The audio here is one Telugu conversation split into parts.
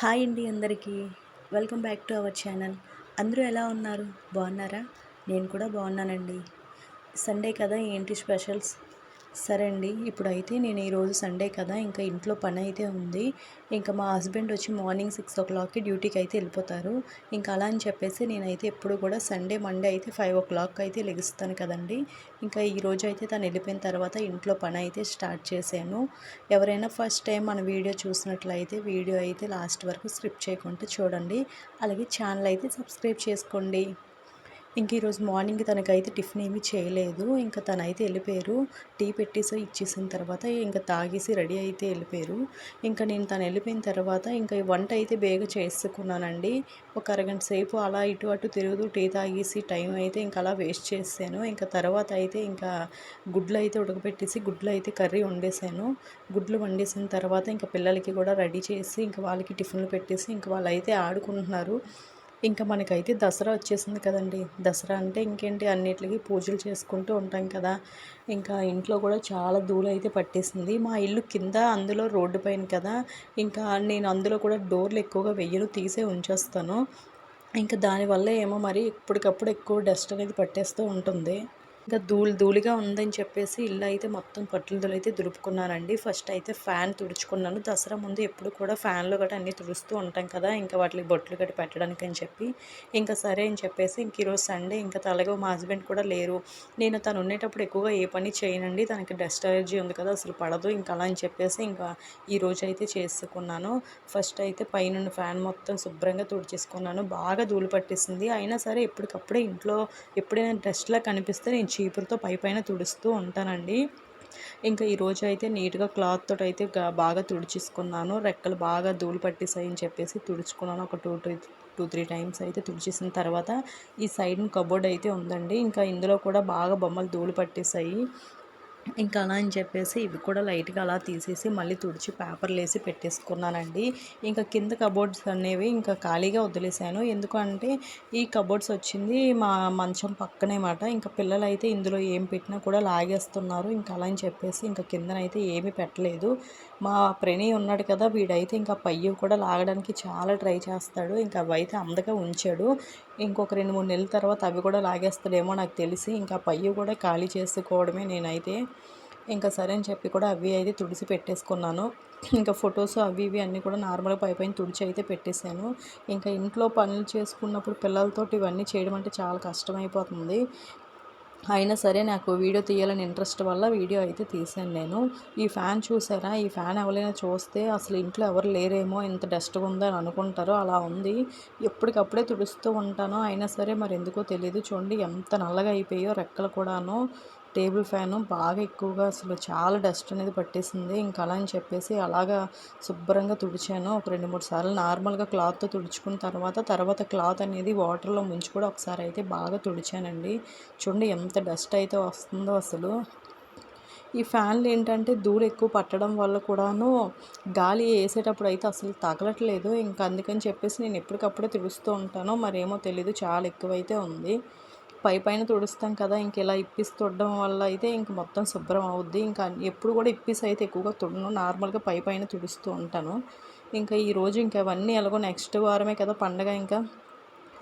హాయ్ అండి అందరికీ. Welcome back to our channel. అందరూ ఎలా ఉన్నారు? బాగున్నారా? నేను కూడా బాగున్నానండి. సండే కదా ఏంటి స్పెషల్స్? సరే అండి ఇప్పుడైతే నేను ఈరోజు సండే కదా ఇంకా ఇంట్లో పని అయితే ఉంది. ఇంకా మా హస్బెండ్ వచ్చి మార్నింగ్ సిక్స్ ఓ క్లాక్కి డ్యూటీకి అయితే వెళ్ళిపోతారు. ఇంకా అలా అని చెప్పేసి నేనైతే ఎప్పుడు కూడా సండే మండే అయితే ఫైవ్ ఓ క్లాక్ అయితే లెగుస్తాను కదండి. ఇంకా ఈరోజు అయితే తను వెళ్ళిపోయిన తర్వాత ఇంట్లో పని అయితే స్టార్ట్ చేశాను. ఎవరైనా ఫస్ట్ టైం మన వీడియో చూసినట్లయితే వీడియో అయితే లాస్ట్ వరకు స్క్రిప్ట్ చేయకుండా చూడండి. అలాగే ఛానల్ అయితే సబ్స్క్రైబ్ చేసుకోండి. ఇంక ఈరోజు మార్నింగ్ తనకైతే టిఫిన్ ఏమీ చేయలేదు. ఇంకా తనైతే వెళ్ళిపోయారు. టీ పెట్టేసి ఇచ్చేసిన తర్వాత ఇంకా తాగేసి రెడీ అయితే వెళ్ళిపోయారు. ఇంకా నేను తను వెళ్ళిపోయిన తర్వాత ఇంకా వంట అయితే బేగ చేసుకున్నానండి. ఒక అరగంట సేపు అలా ఇటు అటు తిరుగుతూ టీ తాగేసి టైం అయితే ఇంకా అలా వేస్ట్ చేసాను ఇంకా తర్వాత అయితే ఇంకా గుడ్లు అయితే ఉడకపెట్టేసి గుడ్లు అయితే కర్రీ వండేసాను గుడ్లు వండేసిన తర్వాత ఇంకా పిల్లలకి కూడా రెడీ చేసి ఇంకా వాళ్ళకి టిఫిన్లు పెట్టేసి ఇంకా వాళ్ళు అయితే ఆడుకుంటున్నారు. ఇంకా మనకైతే దసరా వచ్చేసింది కదండి. దసరా అంటే ఇంకేంటి? అన్నిటికీ పూజలు చేసుకుంటూ ఉంటాం కదా. ఇంకా ఇంట్లో కూడా చాలా ధూళి అయితే పట్టేసింది. మా ఇల్లు కింద అందులో రోడ్డు పైన కదా. ఇంకా నేను అందులో కూడా డోర్లు ఎక్కువగా వెయ్యను తీసే ఉంచేస్తాను. ఇంకా దానివల్ల ఏమో మరి ఇప్పటికప్పుడు ఎక్కువ డస్ట్ అనేది పట్టేస్తూ ఉంటుంది. ఇంకా ధూళి ధూళిగా ఉందని చెప్పేసి ఇల్లు అయితే మొత్తం పట్టులతో అయితే దులుపుకున్నానండి ఫస్ట్ అయితే ఫ్యాన్ తుడుచుకున్నాను. దసరా ముందు ఎప్పుడు కూడా ఫ్యాన్లు గట్రా అన్నీ తుడుస్తూ ఉంటాం కదా ఇంకా వాటికి బొట్లు గట్టి పెట్టడానికి అని చెప్పి. ఇంకా సరే అని చెప్పేసి ఇంక ఈరోజు సండే ఇంకా తలగా మా హస్బెండ్ కూడా లేరు. నేను తను ఉండేటప్పుడు ఎక్కువగా ఏ పని చేయనండి. తనకి డస్ట్ ఎలర్జీ ఉంది కదా అసలు పడదు. ఇంకా అలా అని చెప్పేసి ఇంకా ఈ రోజు అయితే చేసుకున్నాను. ఫస్ట్ అయితే పైన ఫ్యాన్ మొత్తం శుభ్రంగా తుడిచేసుకున్నాను. బాగా ధూళి పట్టేసింది. అయినా సరే ఎప్పటికప్పుడే ఇంట్లో ఎప్పుడైనా డస్ట్లా కనిపిస్తే నేను చీపురుతో పై పైన తుడుస్తూ ఉంటానండి. ఇంకా ఈరోజు అయితే నీట్గా క్లాత్ తోటి అయితే బాగా తుడిచేసుకున్నాను. రెక్కలు బాగా ధూళి పట్టేసాయి అని చెప్పేసి తుడుచుకున్నాను. ఒక two three two three times అయితే తుడిచేసిన తర్వాత ఈ సైడ్ కబోర్డ్ అయితే ఉందండి. ఇంకా ఇందులో కూడా బాగా బొమ్మలు ధూళి పట్టేసాయి ఇంకా అలా అని చెప్పేసి ఇవి కూడా లైట్గా అలా తీసేసి మళ్ళీ తుడిచి పేపర్లు వేసి పెట్టేసుకున్నానండి. ఇంకా కింద కబోర్డ్స్ అనేవి ఇంకా ఖాళీగా వదిలేసాను. ఎందుకంటే ఈ కబోర్డ్స్ వచ్చింది మా మంచం పక్కనే మాట. ఇంకా పిల్లలు అయితే ఇందులో ఏం పెట్టినా కూడా లాగేస్తున్నారు. ఇంకా అలా అని చెప్పేసి ఇంకా కిందనైతే ఏమీ పెట్టలేదు. మా ప్రణి ఉన్నాడు కదా వీడైతే ఇంకా పయ్య కూడా లాగడానికి చాలా ట్రై చేస్తాడు. ఇంకా అవి అయితే అందగా ఉంచాడు. ఇంకొక రెండు మూడు నెలల తర్వాత అవి కూడా లాగేస్తాడేమో నాకు తెలిసి. ఇంకా పయ్య కూడా ఖాళీ చేసుకోవడమే నేనైతే ఇంకా సరే అని చెప్పి కూడా అవి అయితే తుడిసి పెట్టేసుకున్నాను. ఇంకా ఫొటోస్ అవి ఇవి అన్నీ కూడా నార్మల్గా పై పైన తుడిచి అయితే పెట్టేశాను. ఇంకా ఇంట్లో పనులు చేసుకున్నప్పుడు పిల్లలతో ఇవన్నీ చేయడం అంటే చాలా కష్టమైపోతుంది. అయినా సరే నాకు వీడియో తీయాలని ఇంట్రెస్ట్ వల్ల వీడియో అయితే తీసాను నేను. ఈ ఫ్యాన్ చూసారా? ఈ ఫ్యాన్ ఎవరైనా చూస్తే అసలు ఇంట్లో ఎవరు లేరేమో ఇంత డస్ట్గా ఉందో అని అనుకుంటారో అలా ఉంది. ఎప్పటికప్పుడే తుడుస్తూ ఉంటాను. అయినా సరే మరి ఎందుకో తెలియదు చూడండి ఎంత నల్లగా అయిపోయో రెక్కలు కూడాను. టేబుల్ ఫ్యాను బాగా ఎక్కువగా అసలు చాలా డస్ట్ అనేది పట్టేసింది. ఇంకా అలా అని చెప్పేసి అలాగా శుభ్రంగా తుడిచాను. ఒక రెండు మూడు సార్లు నార్మల్గా క్లాత్తో తుడుచుకున్న తర్వాత తర్వాత క్లాత్ అనేది వాటర్లో ముంచి కూడా ఒకసారి అయితే బాగా తుడిచానండి. చూడండి ఎంత డస్ట్ అయితే వస్తుందో అసలు. ఈ ఫ్యాన్లు ఏంటంటే ధూళి ఎక్కువ పట్టడం వల్ల కూడాను గాలి వేసేటప్పుడు అయితే అసలు తగలట్లేదు. ఇంకా అందుకని చెప్పేసి నేను ఎప్పటికప్పుడే తుడుస్తూ ఉంటాను. మరేమో తెలీదు చాలా ఎక్కువైతే ఉంది. పై పైన తుడుస్తాం కదా ఇంక ఇలా ఇప్పిసి తుడడం వల్ల అయితే ఇంక మొత్తం శుభ్రం అవుద్ది. ఇంకా ఎప్పుడు కూడా ఇప్పిసి అయితే ఎక్కువగా తుడను నార్మల్గా పై పైన తుడుస్తూ ఉంటాను. ఇంకా ఈరోజు ఇంకా అవన్నీ ఎలాగో నెక్స్ట్ వారమే కదా పండగ ఇంకా.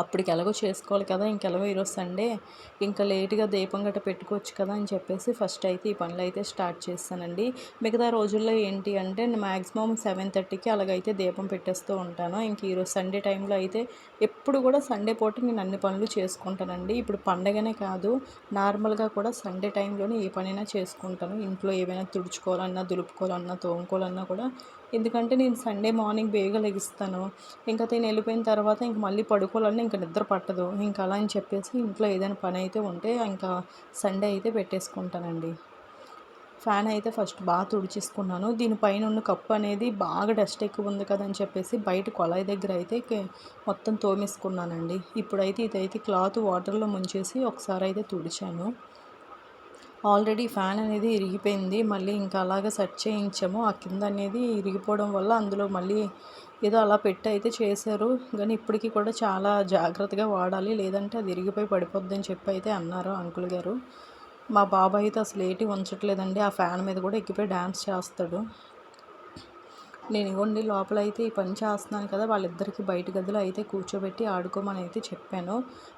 అప్పటికి ఎలాగో చేసుకోవాలి కదా ఇంకెలాగో ఈరోజు సండే ఇంకా లేట్గా దీపం గట్ట పెట్టుకోవచ్చు కదా అని చెప్పేసి ఫస్ట్ అయితే ఈ పనులు అయితే స్టార్ట్ చేస్తానండి. మిగతా రోజుల్లో ఏంటి అంటే మ్యాక్సిమం సెవెన్ థర్టీకి అలాగైతే దీపం పెట్టేస్తూ ఉంటాను. ఇంక ఈరోజు సండే టైంలో అయితే ఎప్పుడు కూడా సండే పూట నేను అన్ని పనులు చేసుకుంటానండి. ఇప్పుడు పండగనే కాదు నార్మల్గా కూడా సండే టైంలోనే ఏ పనైనా చేసుకుంటాను. ఇంట్లో ఏమైనా తుడుచుకోవాలన్నా దులుపుకోవాలన్నా తోముకోవాలన్నా కూడా ఎందుకంటే నేను సండే మార్నింగ్ బేగా లెగిస్తాను. ఇంకా తిని వెళ్ళిపోయిన తర్వాత ఇంక మళ్ళీ పడుకోవాలని ఇంకా నిద్ర పట్టదు. ఇంకా అలా అని చెప్పేసి ఇంట్లో ఏదైనా పని అయితే ఉంటే ఇంకా సండే అయితే పెట్టేసుకుంటానండి. ఫ్యాన్ అయితే ఫస్ట్ బాగా తుడిచేసుకున్నాను. దీనిపైన ఉన్న కప్పు అనేది బాగా డస్ట్ ఎక్కువ ఉంది కదా అని చెప్పేసి బయట కొలాయి దగ్గర అయితే మొత్తం తోమేసుకున్నానండి. ఇప్పుడైతే ఇదైతే క్లాత్ వాటర్లో ముంచేసి ఒకసారి అయితే తుడిచాను. ఆల్రెడీ ఫ్యాన్ అనేది ఇరిగిపోయింది. మళ్ళీ ఇంకా అలాగే సెట్ చేయించాము. ఆ కింద అనేది ఇరిగిపోవడం వల్ల అందులో మళ్ళీ ఏదో అలా పెట్టి అయితే చేశారు. కానీ ఇప్పటికీ కూడా చాలా జాగ్రత్తగా వాడాలి. లేదంటే అది ఇరిగిపోయి పడిపోద్ది అని చెప్పి అయితే అన్నారు అంకుల్ గారు. మా బాబాయ్ అయితే అసలు ఏటి ఉంచట్లేదండి. ఆ ఫ్యాన్ మీద కూడా ఎక్కిపోయి డ్యాన్స్ చేస్తాడు. నేను ఇవ్వండి లోపల అయితే ఈ పని చేస్తున్నాను కదా వాళ్ళిద్దరికి బయట గదిలో అయితే కూర్చోబెట్టి ఆడుకోమని అయితే చెప్పాను.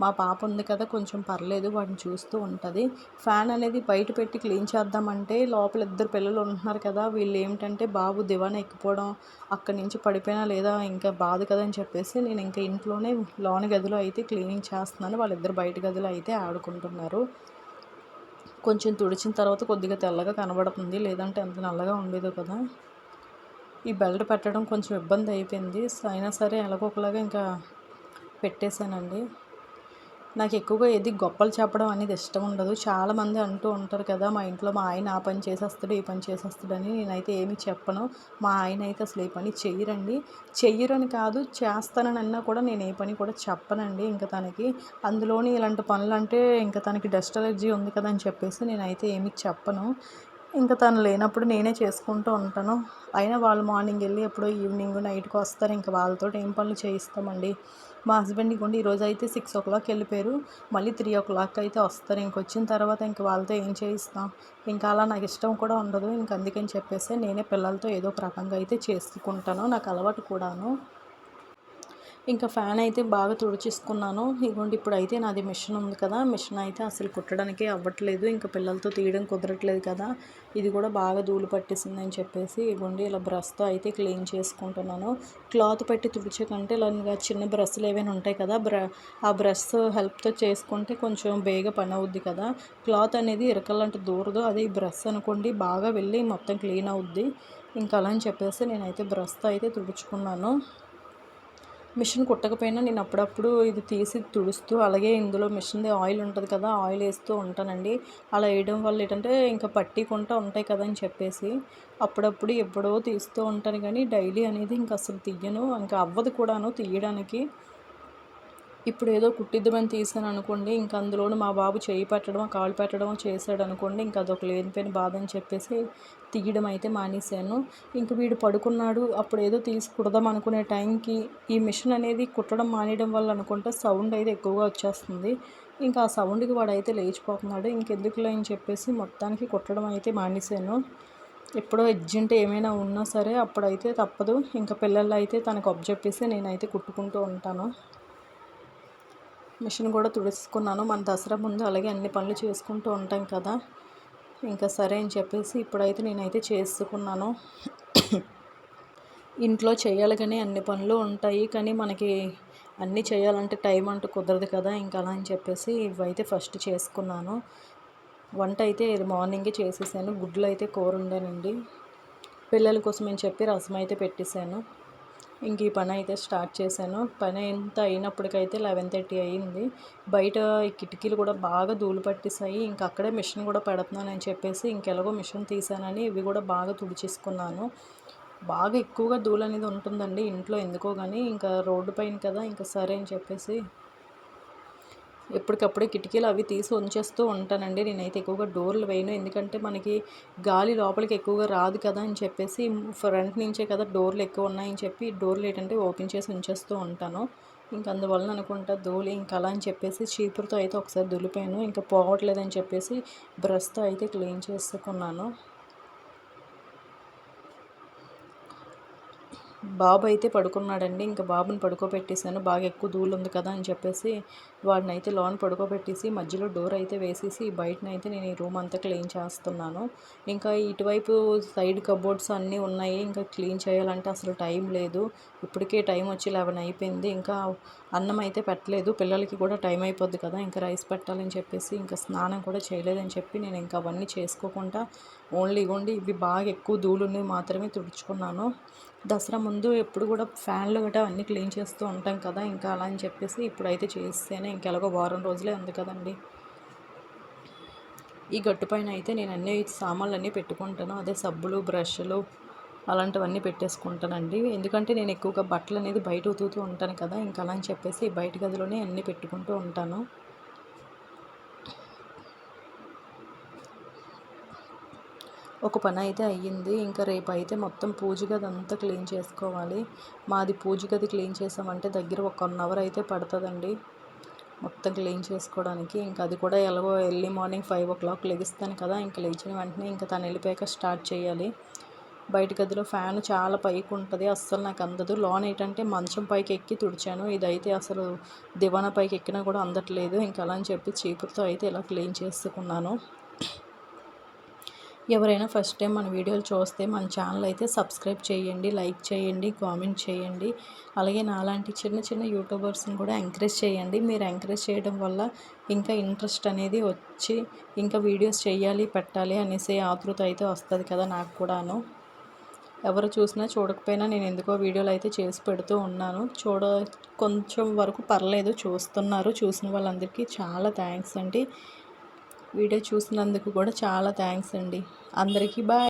మా పాప ఉంది కదా కొంచెం పర్లేదు వాటిని చూస్తూ ఉంటుంది. ఫ్యాన్ అనేది బయట పెట్టి క్లీన్ చేద్దామంటే లోపల ఇద్దరు పిల్లలు ఉంటున్నారు కదా వీళ్ళు ఏమిటంటే బాబు దివాన ఎక్కిపోవడం అక్కడి నుంచి పడిపోయినా లేదా ఇంకా బాధ కదా అని చెప్పేసి నేను ఇంకా ఇంట్లోనే లోన గదిలో అయితే క్లీనింగ్ చేస్తున్నాను. వాళ్ళిద్దరు బయట గదిలో అయితే ఆడుకుంటున్నారు. కొంచెం తుడిచిన తర్వాత కొద్దిగా తెల్లగా కనబడుతుంది లేదంటే ఎంత నల్లగా ఉండేదో కదా. ఈ బెల్ట్ పెట్టడం కొంచెం ఇబ్బంది అయిపోయింది. అయినా సరే ఎలాగోకలాగా ఇంకా పెట్టేశానండి. నాకు ఎక్కువగా ఏది గొప్పలు చెప్పడం అనేది ఇష్టం ఉండదు. చాలామంది అంటూ ఉంటారు కదా మా ఇంట్లో మా ఆయన ఆ పని చేసేస్తాడు ఈ పని చేసేస్తాడని. నేనైతే ఏమీ చెప్పను. మా ఆయన అయితే అసలు ఈ పని చెయ్యరండి చెయ్యరని కాదు చేస్తానని అన్నా కూడా నేను ఏ పని కూడా చెప్పనండి ఇంకా తనకి. అందులోని ఇలాంటి పనులు అంటే ఇంకా తనకి డస్ట్ అలర్జీ ఉంది కదా అని చెప్పేసి నేనైతే ఏమీ చెప్పను. ఇంకా తను లేనప్పుడు నేనే చేసుకుంటూ ఉంటాను. అయినా వాళ్ళు మార్నింగ్ వెళ్ళి ఎప్పుడో ఈవినింగ్ నైట్కి వస్తారు. ఇంకా వాళ్ళతో ఏం పనులు చేయిస్తామండి? మా హస్బెండ్కి కూడా ఈరోజు అయితే సిక్స్ ఓ క్లాక్ వెళ్ళిపోయారు. మళ్ళీ త్రీ ఓ క్లాక్ అయితే వస్తారు. ఇంక వచ్చిన తర్వాత ఇంక వాళ్ళతో ఏం చేయిస్తాం? ఇంకా అలా నాకు ఇష్టం కూడా ఉండదు. ఇంక అందుకని చెప్పేసి నేనే పిల్లలతో ఏదో ఒక రకంగా అయితే చేసుకుంటాను. నాకు అలవాటు కూడాను. ఇంకా ఫ్యాన్ అయితే బాగా తుడిచేసుకున్నాను. ఇదిగోండి ఇప్పుడు అయితే నాది మిషన్ ఉంది కదా మిషన్ అయితే అసలు కుట్టడానికి అవ్వట్లేదు. ఇంకా పిల్లలతో తీయడం కుదరట్లేదు కదా ఇది కూడా బాగా ధూళి పట్టేసింది అని చెప్పేసి ఇదిగోండి ఇలా బ్రష్తో అయితే క్లీన్ చేసుకుంటున్నాను. క్లాత్ పెట్టి తుడిచే కంటే ఇలా చిన్న బ్రష్లు ఏవైనా ఉంటాయి కదా బ్ర ఆ బ్రష్ హెల్ప్తో చేసుకుంటే కొంచెం బేగా పని అవుద్ది కదా. క్లాత్ అనేది ఇరకలంటే దూరదు. అదే ఈ బ్రష్ అనుకోండి బాగా వెళ్ళి మొత్తం క్లీన్ అవుద్ది. ఇంకా అలా అని చెప్పేసి నేనైతే బ్రష్తో అయితే తుడుచుకున్నాను. మిషన్ కుట్టకపోయినా నేను అప్పుడప్పుడు ఇది తీసి తుడుస్తూ అలాగే ఇందులో మిషన్ది ఆయిల్ ఉంటుంది కదా ఆయిల్ వేస్తూ ఉంటానండి. అలా వేయడం వల్ల ఏంటంటే ఇంకా పట్టికుంటూ ఉంటాయి కదా అని చెప్పేసి అప్పుడప్పుడు ఎప్పుడో తీస్తూ ఉంటాను. కానీ డైలీ అనేది ఇంకా అసలు తీయను ఇంకా అవ్వదు కూడాను తీయడానికి. ఇప్పుడు ఏదో కుట్టిద్దామని తీసాను అనుకోండి ఇంకా అందులోనూ మా బాబు చేయి పెట్టడం కాలు పెట్టడం చేశాడు అనుకోండి ఇంకా అదొక లేనిపోయిన బాధ అని చెప్పేసి తీయడం అయితే మానేశాను. ఇంక వీడు పడుకున్నాడు అప్పుడు ఏదో తీసి కుడదాం అనుకునే టైంకి ఈ మిషన్ అనేది కుట్టడం మానేయడం వల్ల అనుకుంటే సౌండ్ అయితే ఎక్కువగా వచ్చేస్తుంది. ఇంకా ఆ సౌండ్కి వాడైతే లేచిపోతున్నాడు ఇంకెందుకులే అని చెప్పేసి మొత్తానికి కుట్టడం అయితే మానేశాను. ఎప్పుడో అర్జెంట్ ఏమైనా ఉన్నా సరే అప్పుడైతే తప్పదు ఇంకా పిల్లలు అయితే తనకు చెప్పేసి నేనైతే కుట్టుకుంటూ ఉంటాను. మిషన్ కూడా తుడుచుకున్నాను. మన దసరా ముందు అలాగే అన్ని పనులు చేసుకుంటూ ఉంటాం కదా. ఇంకా సరే అని చెప్పేసి ఇప్పుడైతే నేనైతే చేసుకున్నాను. ఇంట్లో చేయాలి కానీ అన్ని పనులు ఉంటాయి. కానీ మనకి అన్నీ చేయాలంటే టైం అంటూ కుదరదు కదా. ఇంకా అలా అని చెప్పేసి ఇవైతే ఫస్ట్ చేసుకున్నాను. వంట అయితే మార్నింగే చేసేసాను. గుడ్లు అయితే కూర ఉండానండి పిల్లల కోసం అని చెప్పి రసం అయితే పెట్టేశాను. ఇంక ఈ పని అయితే స్టార్ట్ చేశాను. పని ఎంత అయినప్పటికైతే లెవెన్ థర్టీ అయ్యింది. బయట ఈ కిటికీలు కూడా బాగా ధూళి పట్టేసాయి ఇంక అక్కడే మిషన్ కూడా పెడుతున్నానని చెప్పేసి ఇంకెలాగో మిషన్ తీసానని ఇవి కూడా బాగా తుడిచేసుకున్నాను. బాగా ఎక్కువగా ధూళి అనేది ఉంటుందండి ఇంట్లో ఎందుకో కానీ ఇంకా రోడ్డు పైన కదా ఇంకా సరే అని చెప్పేసి ఎప్పటికప్పుడే కిటికీలు అవి తీసి ఉంచేస్తూ ఉంటానండి. నేనైతే ఎక్కువగా డోర్లు వేయను. ఎందుకంటే మనకి గాలి లోపలికి ఎక్కువగా రాదు కదా అని చెప్పేసి ఫ్రంట్ నుంచే కదా డోర్లు ఎక్కువ ఉన్నాయని చెప్పి డోర్లు ఏంటంటే ఓపెన్ చేసి ఉంచేస్తూ ఉంటాను. ఇంక అందువలన అనుకుంటా ధూళి ఇంక అలా అని చెప్పేసి చీపురుతో అయితే ఒకసారి దులిపాను. ఇంకా పోవట్లేదని చెప్పేసి బ్రష్తో అయితే క్లీన్ చేసుకున్నాను. బాబు అయితే పడుకున్నాడండి. ఇంకా బాబుని పడుకోబెట్టేసాను బాగా ఎక్కువ ధూళి ఉంది కదా అని చెప్పేసి వాడిని అయితే లోన్ పడుకోబెట్టేసి మధ్యలో డోర్ అయితే వేసేసి బయటనైతే నేను ఈ రూమ్ అంతా క్లీన్ చేస్తున్నాను. ఇంకా ఇటువైపు సైడ్ కబోర్డ్స్ అన్నీ ఉన్నాయి. ఇంకా క్లీన్ చేయాలంటే అసలు టైం లేదు. ఇప్పటికే టైం వచ్చి లెవెన్ అయిపోయింది. ఇంకా అన్నం అయితే పెట్టలేదు. పిల్లలకి కూడా టైం అయిపోద్ది కదా. ఇంకా రైస్ పెట్టాలని చెప్పేసి ఇంకా స్నానం కూడా చేయలేదని చెప్పి నేను ఇంకా అవన్నీ చేసుకోకుండా ఓన్లీ ఇవ్వండి ఇవి బాగా ఎక్కువ ధూళుని మాత్రమే తుడుచుకున్నాను. దసరా ముందు ఎప్పుడు కూడా ఫ్యాన్లు గట్రా అన్నీ క్లీన్ చేస్తూ ఉంటాం కదా ఇంకా అలా అని చెప్పేసి ఇప్పుడైతే చేస్తేనే ఇంకెలాగో వారం రోజులే ఉంది కదండి. ఈ గట్టు పైన అయితే నేను అన్ని సామాన్లు అన్నీ పెట్టుకుంటాను. అదే సబ్బులు బ్రష్లు అలాంటివన్నీ పెట్టేసుకుంటానండి. ఎందుకంటే నేను ఎక్కువగా బట్టలు అనేది బయట ఉతుకుతూ ఉంటాను కదా ఇంకా అలా అని చెప్పేసి బయట గదిలోనే అన్నీ పెట్టుకుంటూ ఉంటాను. ఒక పని అయితే అయ్యింది. ఇంకా రేపు అయితే మొత్తం పూజ గది అంతా క్లీన్ చేసుకోవాలి. మాది పూజ గది క్లీన్ చేసామంటే దగ్గర ఒక వన్ అవర్ అయితే పడుతుందండి మొత్తం క్లీన్ చేసుకోవడానికి. ఇంకా అది కూడా ఎలాగో early morning five o'clock లెగిస్తాను కదా ఇంకా లేచిన వెంటనే ఇంకా తను వెళ్ళిపోయాక స్టార్ట్ చేయాలి. బయట గదిలో ఫ్యాన్ చాలా పైకి ఉంటుంది. అస్సలు నాకు అందదు. లోన్ ఏంటంటే మంచం పైకి ఎక్కి తుడిచాను. ఇదైతే అసలు దివానా పైకి ఎక్కినా కూడా అందట్లేదు. ఇంకా అలా అని చెప్పి చీపురుతో అయితే ఇలా క్లీన్ చేసుకున్నాను. ఎవరైనా ఫస్ట్ టైం మన వీడియోలు చూస్తే మన ఛానల్ అయితే సబ్స్క్రైబ్ చేయండి లైక్ చేయండి కామెంట్ చేయండి. అలాగే నాలాంటి చిన్న చిన్న యూట్యూబర్స్ని కూడా ఎంకరేజ్ చేయండి. మీరు ఎంకరేజ్ చేయడం వల్ల ఇంకా ఇంట్రెస్ట్ అనేది వచ్చి ఇంకా వీడియోస్ చేయాలి పెట్టాలి అనేసి ఆతృత అయితే వస్తుంది కదా నాకు కూడాను. ఎవరు చూసినా చూడకపోయినా నేను ఎందుకో వీడియోలు అయితే చేసి పెడుతూ ఉన్నాను. చూడ కొంచెం వరకు పర్లేదు చూస్తున్నారు చూసిన వాళ్ళందరికీ చాలా థ్యాంక్స్ అండి. వీడియో చూసినందుకు కూడా చాలా థ్యాంక్స్ అండి. అందరికీ బాయ్.